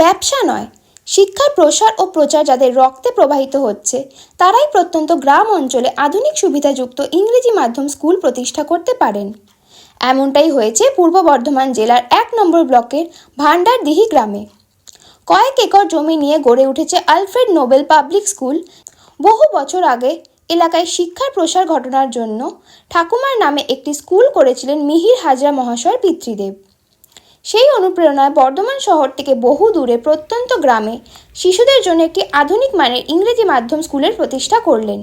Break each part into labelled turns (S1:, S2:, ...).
S1: ব্যবসা নয়, শিক্ষার প্রসার ও প্রচার যাদের রক্তে প্রবাহিত হচ্ছে, তারাই প্রত্যন্ত গ্রাম অঞ্চলে আধুনিক সুবিধাযুক্ত ইংরেজি মাধ্যম স্কুল প্রতিষ্ঠা করতে পারেন। এমনটাই হয়েছে পূর্ব বর্ধমান জেলার এক নম্বর ব্লকের ভান্ডারদিহি গ্রামে। কয়েক একর জমি নিয়ে গড়ে উঠেছে আলফ্রেড নোবেল পাবলিক স্কুল। বহু বছর আগে এলাকায় শিক্ষার প্রসার ঘটনার জন্য ঠাকুমার নামে একটি স্কুল করেছিলেন মিহির হাজরা মহাশয়ের পিতৃদেব। সেই অনুপ্রেরণায় বর্ধমান শহর থেকে বহু দূরে প্রত্যন্ত গ্রামে শিশুদের জন্য একটি আধুনিক মানের ইংরেজি মাধ্যম স্কুলের প্রতিষ্ঠা করলেন।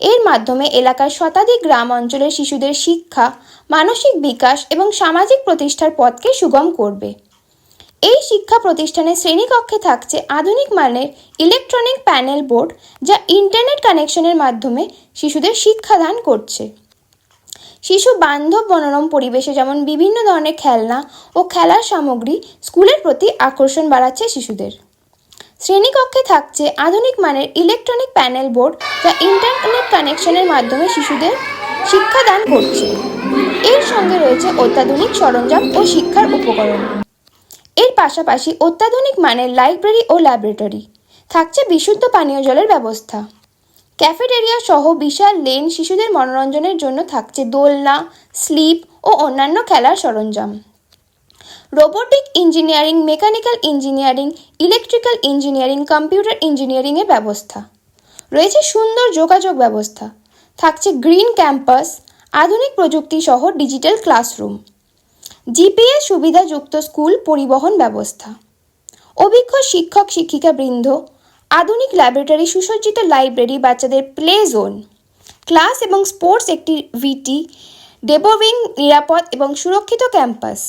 S1: এর মাধ্যমে এলাকার শতাধিক গ্রাম অঞ্চলের শিশুদের শিক্ষা, মানসিক বিকাশ এবং সামাজিক প্রতিষ্ঠার পথকে সুগম করবে। এই শিক্ষা প্রতিষ্ঠানের শ্রেণীকক্ষে থাকছে আধুনিক মানের ইলেকট্রনিক প্যানেল বোর্ড, যা ইন্টারনেট কানেকশনের মাধ্যমে শিশুদের শিক্ষাদান করছে। শিশু বান্ধব মনোরম পরিবেশে যেমন বিভিন্ন ধরনের খেলনা ও খেলার সামগ্রী স্কুলের প্রতি আকর্ষণ বাড়াচ্ছে শিশুদের। শ্রেণীকক্ষে থাকছে আধুনিক মানের ইলেকট্রনিক প্যানেল বোর্ড যা ইন্টারনেট কানেকশনের মাধ্যমে শিশুদের শিক্ষাদান করছে। এর সঙ্গে রয়েছে অত্যাধুনিক সরঞ্জাম ও শিক্ষার উপকরণ। এর পাশাপাশি অত্যাধুনিক মানের লাইব্রেরি ও ল্যাবরেটরি থাকছে বিশুদ্ধ পানীয় জলের ব্যবস্থা। ক্যাফেটেরিয়া সহ বিশাল লেন শিশুদের মনোরঞ্জনের জন্য থাকছে দোলনা, স্লিপ ও অন্যান্য খেলার সরঞ্জাম। Robotic engineering, mechanical engineering, electrical engineering, computer ইঞ্জিনিয়ারিংয়ের ব্যবস্থা। রয়েছে সুন্দর যোগাযোগ ব্যবস্থা। থাকছে গ্রিন ক্যাম্পাস, আধুনিক প্রযুক্তি সহ ডিজিটাল ক্লাসরুম। জিপিএস সুবিধাযুক্ত স্কুল পরিবহন ব্যবস্থা। অভিজ্ঞ শিক্ষক শিক্ষিকা বৃন্দ আধুনিক ল্যাবরেটরি সুসজ্জিত লাইব্রেরি বাচ্চাদের প্লে জোন ক্লাস এবং স্পোর্টস একটি ভিটি ডেবোভিং নিরাপদ এবং সুরক্ষিত ক্যাম্পাস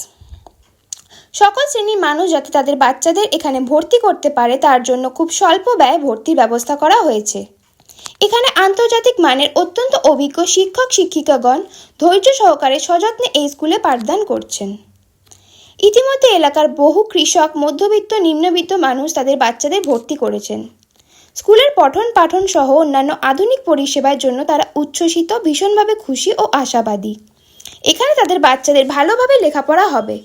S1: সকল শ্রেণির মানুষ যাতে তাদের বাচ্চাদের এখানে ভর্তি করতে পারে, তার জন্য খুব স্বল্প ব্যয়ে ভর্তির ব্যবস্থা করা হয়েছে। এখানে আন্তর্জাতিক মানের অত্যন্ত অভিজ্ঞ শিক্ষক শিক্ষিকাগণ ধৈর্য সহকারে সযত্নে এই স্কুলে পাঠদান করছেন। ইতিমধ্যে এলাকার বহু কৃষক, মধ্যবিত্ত, নিম্নবিত্ত মানুষ তাদের বাচ্চাদের ভর্তি করেছেন। স্কুলের পঠন পাঠন সহ অন্যান্য আধুনিক পরিষেবার জন্য তারা উচ্ছ্বসিত, ভীষণভাবে খুশি ও আশাবাদী। এখানে তাদের বাচ্চাদের ভালোভাবে লেখাপড়া হবে।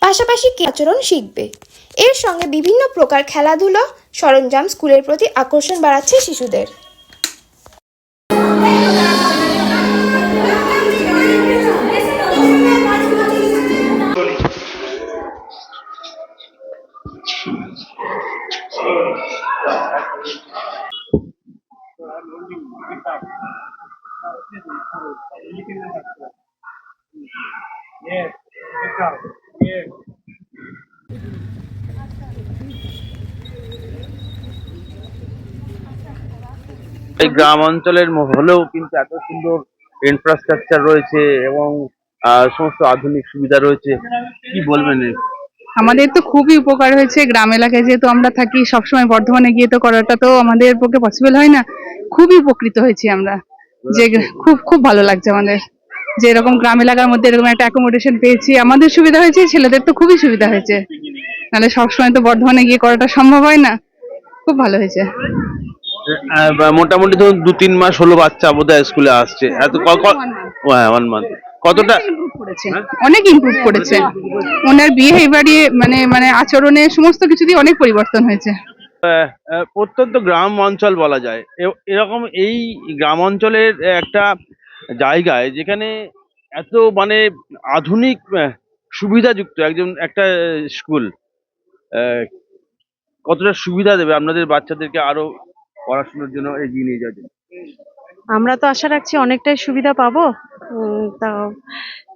S1: পাশাপাশি আচরণ শিখবে। এর সঙ্গে বিভিন্ন প্রকার খেলাধুলো, সরঞ্জাম স্কুলের প্রতি আকর্ষণ বাড়াচ্ছে শিশুদের।
S2: এই গ্রাম অঞ্চলের হলেও কিন্তু এত সুন্দর ইনফ্রাস্ট্রাকচার রয়েছে এবং সমস্ত আধুনিক সুবিধা রয়েছে কি বলবেন?
S3: আমাদের তো খুবই উপকার হয়েছে গ্রাম এলাকায় যেহেতু আমরা থাকি সবসময় বর্ধমানে গিয়ে তো করাটা তো আমাদের পক্ষে পসিবল হয় না। খুবই উপকৃত হয়েছি আমরা। যে খুব খুব ভালো লাগছে আমাদের। যে এরকম গ্রাম এলাকার মধ্যে এরকম একটা অ্যাকোমোডেশন পেয়েছি আমাদের সুবিধা হয়েছে ছেলেদের তো খুবই সুবিধা হয়েছে। নাহলে সবসময় তো বর্ধমানে গিয়ে করাটা সম্ভব হয় না। খুব ভালো হয়েছে।
S2: মোটামুটি ধরুন দু তিন মাস হলো বাচ্চা বোধহয় স্কুলে আসছে। এত ক- হ্যাঁ ওয়ান মান্থ কতটা?
S3: ইমপ্রুভ করেছে। অনেক ইমপ্রুভ করেছে। ওনার বিহেভিয়ারে মানে মানে আচরণে সমস্ত কিছু দিয়ে অনেক পরিবর্তন হয়েছে।
S2: প্রত্যন্ত গ্রাম অঞ্চল বলা যায়। এরকম এই গ্রাম অঞ্চলের একটা জায়গায় যেখানে এত মানে আধুনিক সুবিধাযুক্ত একজন একটা স্কুল কতটা সুবিধা দেবে আপনাদের বাচ্চাদেরকে আরও পড়াশোনার জন্য এগিয়ে নিয়ে যাওয়ার জন্য?
S4: আমরা তো আশা রাখছি অনেকটাই সুবিধা পাবো। তা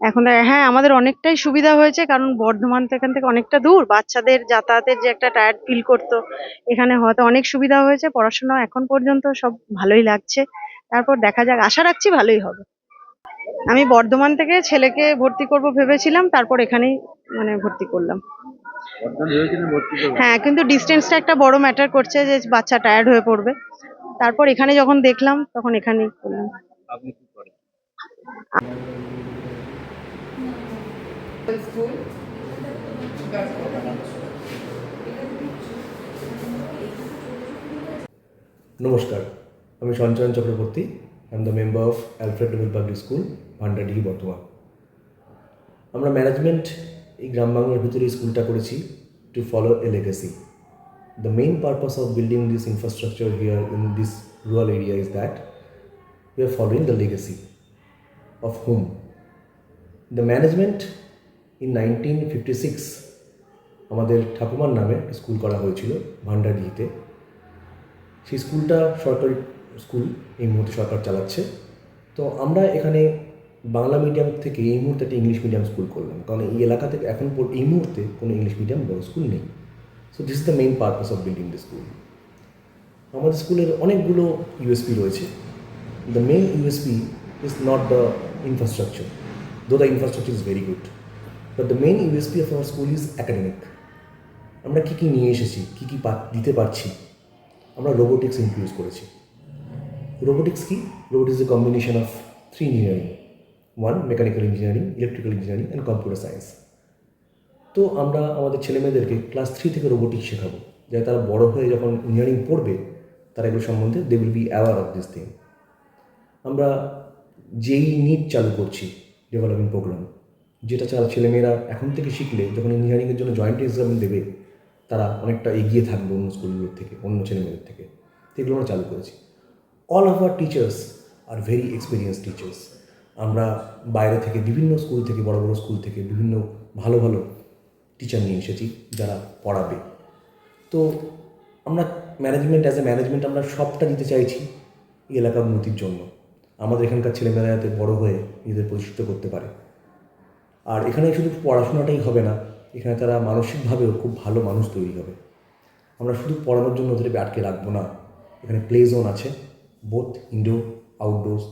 S4: এখন হ্যাঁ আমাদের অনেকটাই সুবিধা হয়েছে কারণ বর্ধমান তো এখান থেকে অনেকটা দূর। বাচ্চাদের যাতায়াতের যে একটা টায়ার্ড ফিল করতো এখানে হয়তো অনেক সুবিধা হয়েছে পড়াশোনা এখন পর্যন্ত সব ভালোই লাগছে। তারপর দেখা যাক আশা রাখছি ভালোই হবে। আমি বর্ধমান থেকে ছেলেকে ভর্তি করব ভেবেছিলাম তারপর এখানেই মানে ভর্তি করলাম? হ্যাঁ কিন্তু ডিস্টেন্সটা একটা বড় ম্যাটার করছে যে বাচ্চা টায়ার্ড হয়ে পড়বে। তারপর এখানে যখন দেখলাম তখন এখানেই করলাম।
S2: আপনি কি করেন?
S5: নমস্কার আমি Sanchayan Chakraborty I am the member of Alfred Nobel Public School Bhandardihi Bardhaman আমরা ম্যানেজমেন্ট এই গ্রাম বাংলার ভিতরে স্কুলটা করেছি to follow a legacy the main purpose of building this infrastructure here in this rural area is that we are following the legacy of whom? The management in 1956 আমাদের ঠাকুমার নামে স্কুল করা হয়েছিল ভান্ডারডিহিতে সেই স্কুলটা সরকারি স্কুল, এই মুহূর্তে সরকার চালাচ্ছে। তো আমরা এখানে বাংলা মিডিয়াম থেকে এই মুহূর্তে একটা ইংলিশ মিডিয়াম স্কুল করলাম। কারণ এই এলাকা থেকে এখন এই মুহূর্তে কোনো ইংলিশ মিডিয়াম বড় স্কুল নেই। So this is the main purpose of building the school আমাদের স্কুলের অনেকগুলো ইউএসপি রয়েছে। The main USP is not the infrastructure, though the infrastructure is very good. But the main USP of our school is academic আমরা কী কী নিয়ে এসেছি কী কী দিতে পারছি আমরা রোবোটিক্স ইনক্লুজ করেছি। রোবোটিক্স কি? Robotics is a combination of three engineering one mechanical engineering electrical engineering and computer science তো আমরা আমাদের ছেলেমেয়েদেরকে ক্লাস থ্রি থেকে রোবোটিক্স শেখাবো। যাতে তারা বড় হয়ে যখন ইঞ্জিনিয়ারিং পড়বে, তারা এগুলো সম্বন্ধে they will be aware of this thing আমরা যেই নিট চালু করছি ডেভেলপমেন্ট প্রোগ্রাম যেটা চাল ছেলেমেয়েরা এখন থেকে শিখলে, যখন ইঞ্জিনিয়ারিংয়ের জন্য জয়েন্ট এক্সাম দেবে, তারা অনেকটা এগিয়ে থাকবে অন্য স্কুলগুলোর থেকে, অন্য ছেলেমেয়েদের থেকে। তো এগুলো আমরা চালু করেছি। All of our teachers are very experience teachers আমরা বাইরে থেকে বিভিন্ন স্কুল থেকে, বড় বড় স্কুল থেকে, বিভিন্ন ভালো ভালো টিচার নিয়ে এসেছি, যারা পড়াবে। তো আমরা ম্যানেজমেন্ট অ্যাজ এ ম্যানেজমেন্ট আমরা সবটা দিতে চাইছি এই এলাকার উন্নতির জন্য। আমাদের এখানকার ছেলেমেয়েরা যাতে বড় হয়ে নিজেদের প্রতিষ্ঠিত করতে পারে। আর এখানে শুধু পড়াশোনাটাই হবে না, এখানে তারা মানসিকভাবেও খুব ভালো মানুষ তৈরি হবে। আমরা শুধু পড়ানোর জন্য ওদেরকে আটকে রাখব না। এখানে প্লে জোন আছে both indoor outdoors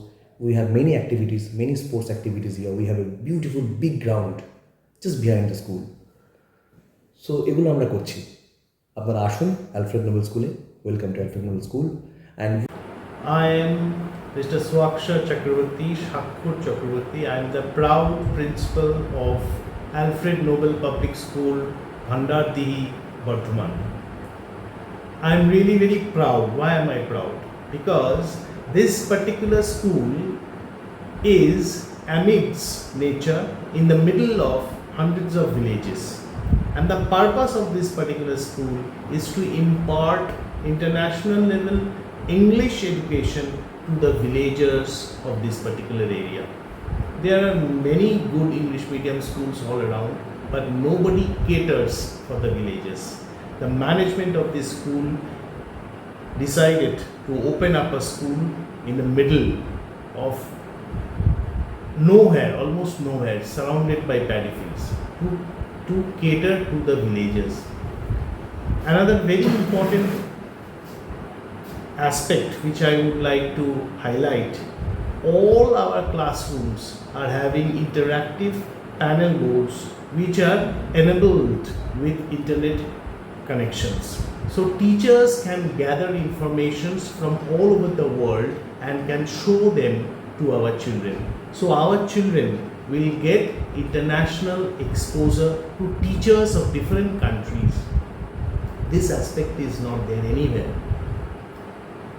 S5: we have many activities many sports activities here we have a beautiful big ground just behind the school so এগুলো আমরা করছি আপনারা আসুন অ্যালফ্রেড নোবেল স্কুলে welcome to Alfred Nobel school and
S6: I am Mr. Swaksha Chakravarti, Shakur Chakravarti. I am the proud principal of Alfred Nobel Public School, Bhandardihi, Bardhaman. I am really very proud. Why am I proud? Because this particular school is amidst nature in the middle of hundreds of villages. And the purpose of this particular school is to impart international level English education to the villagers of this particular area. There are many good English medium schools all around, but nobody caters for the villages. The management of this school decided to open up a school in the middle of nowhere, almost nowhere, surrounded by paddy fields, to, to cater to the villagers. Another very important aspect which I would like to highlight all our classrooms are having interactive panel boards which are enabled with internet connections. So teachers can gather informations from all over the world and can show them to our children. So our children will get international exposure to teachers of different countries. This aspect is not there anywhere.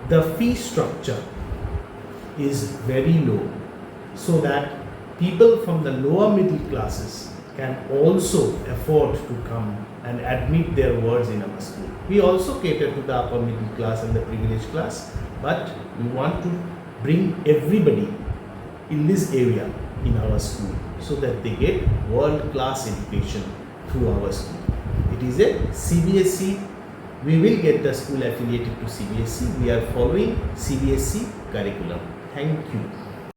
S6: The fee structure is very low so that people from the lower middle classes can also afford to come and admit their words in our school. We also cater to the upper middle class and the privileged class, but we want to bring everybody in this area in our school so that they get world class education through our school. It is a CBSE. We will get the school affiliated to CBSE. We are following CBSE curriculum. Thank you.